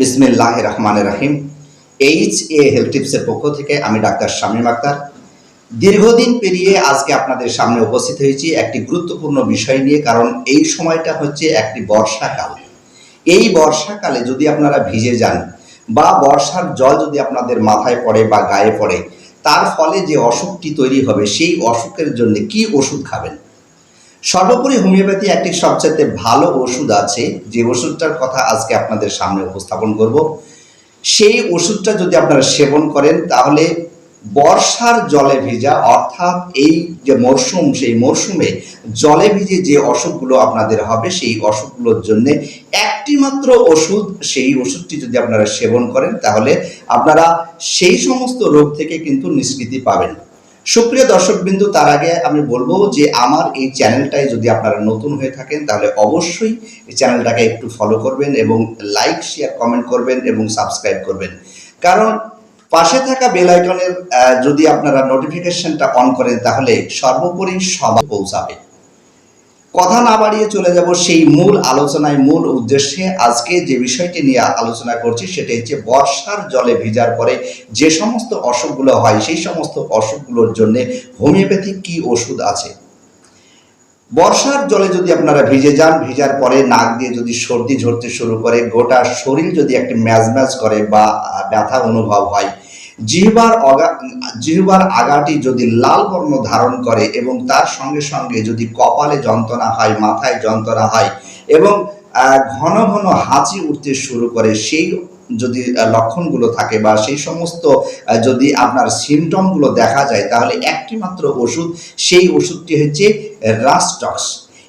বিসমিল্লাহ রহমান রাহিম। এইচ এ হেলথ টিপসের পক্ষ থেকে আমি ডাক্তার শামীম আক্তার। দীর্ঘদিন পেরিয়ে আজকে আপনাদের সামনে উপস্থিত হয়েছি একটি গুরুত্বপূর্ণ বিষয় নিয়ে, কারণ এই সময়টা হচ্ছে একটি বর্ষাকাল। এই বর্ষাকালে যদি আপনারা ভিজে যান বা বর্ষার জল যদি আপনাদের মাথায় পড়ে বা গায়ে পড়ে, তার ফলে যে অসুখটি তৈরি হবে, সেই অসুখের জন্য কি ওষুধ খাবেন? সর্বোপরি হোমিওপ্যাথি একটি সবচেয়ে ভালো ওষুধ আছে। যে ওষুধটার কথা আজকে আপনাদের সামনে উপস্থাপন করব। সেই ওষুধটা যদি আপনারা সেবন করেন, তাহলে বর্ষার জলে ভিজা, অর্থাৎ এই যে মরশুম, সেই মরশুমে জলে ভিজে যে অসুখগুলো আপনাদের হবে, সেই অসুখগুলোর জন্য একটি মাত্র ওষুধ, সেই ওষুধটি যদি আপনারা সেবন করেন, তাহলে আপনারা সেই সমস্ত রোগ থেকে কিন্তু নিষ্কৃতি পাবেন। সুপ্রিয় দর্শকবিন্দু, তার আগে আমি বলব যে আমার এই চ্যানেলটাই যদি আপনারা নতুন হয়ে থাকেন, তাহলে অবশ্যই এই চ্যানেলটাকে একটু ফলো করবেন এবং লাইক শেয়ার কমেন্ট করবেন এবং সাবস্ক্রাইব করবেন। কারণ পাশে থাকা বেল আইকনের যদি আপনারা নোটিফিকেশনটা অন করেন, তাহলে সর্বোপরি সবাই পৌঁছাবে। কথা না বাড়িয়ে চলে যাব সেই মূল আলোচনায় মূল উদ্দেশ্যে আজকে যে বিষয়টি নিয়ে আলোচনা করছি সেটা হচ্ছে বর্ষার জলে ভিজার পরে যে সমস্ত অসুখগুলো হয় সেই সমস্ত অসুখগুলোর জন্য হোমিওপ্যাথিক কি ওষুধ আছে? বর্ষার জলে যদি আপনারা ভিজে যান, ভিজার পরে নাক দিয়ে যদি সর্দি ঝরতে শুরু করে, গোটা শরীর যদি একটি ম্যাজ ম্যাজ করে বা ব্যথা অনুভব হয় জিহ্বার জিহ্বার আগাটি যদি লাল বর্ণ ধারণ করে এবং তার সঙ্গে সঙ্গে যদি কপালে যন্ত্রণা হয়, মাথায় যন্ত্রণা হয় এবং ঘন ঘন হাঁচি উঠতে শুরু করে, সেই যদি লক্ষণগুলো থাকে বা সেই সমস্ত যদি আপনার সিমটমগুলো দেখা যায়, তাহলে একটি মাত্র ওষুধ, সেই ওষুধটি হচ্ছে রাস্টক্স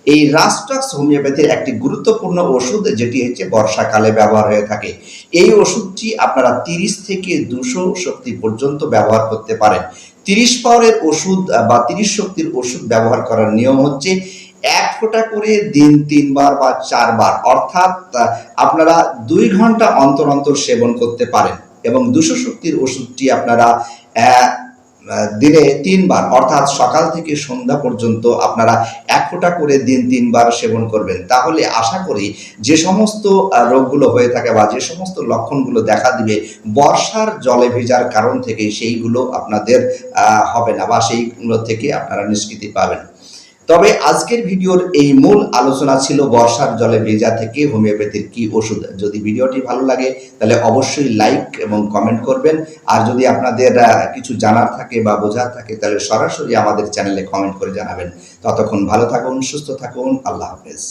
এই রাস্টক্স হোমিওপ্যাথির একটি গুরুত্বপূর্ণ ওষুধ যেটি হচ্ছে বর্ষাকালে ব্যবহার হয়ে থাকে। এই ওষুধটি আপনারা তিরিশ থেকে দুশো শক্তি পর্যন্ত ব্যবহার করতে পারেন। তিরিশ পাওয়ারের ওষুধ বা তিরিশ শক্তির ওষুধ ব্যবহার করার নিয়ম হচ্ছে এক ফোঁটা করে দিন তিনবার বা চারবার। অর্থাৎ আপনারা দুই ঘণ্টা অন্তর অন্তর সেবন করতে পারেন এবং দুশো শক্তির ওষুধটি আপনারা দিনে তিনবার, অর্থাৎ সকাল থেকে সন্ধ্যা পর্যন্ত আপনারা এক ফোঁটা করে দিন তিনবার সেবন করবেন। তাহলে আশা করি যে সমস্ত রোগগুলো হয়ে থাকে বা যে সমস্ত লক্ষণগুলো দেখা দিবে, বর্ষার জলে ভেজার কারণ থেকে সেইগুলো আপনাদের হবে না বা সেইগুলো থেকে আপনারা নিষ্কৃতি পাবেন। তবে আজকের ভিডিওর এই মূল আলোচনা ছিল বর্ষার জলে ভেজা থেকে হোমিওপ্যাথির কি ওষুধ। যদি ভিডিওটি ভালো লাগে, তাহলে অবশ্যই লাইক এবং কমেন্ট করবেন। আর যদি আপনাদের কিছু জানার থাকে বা বোঝার থাকে, তাহলে সরাসরি আমাদের চ্যানেলে কমেন্ট করে জানাবেন। ততক্ষণ ভালো থাকুন, সুস্থ থাকুন, আল্লাহ হাফেজ।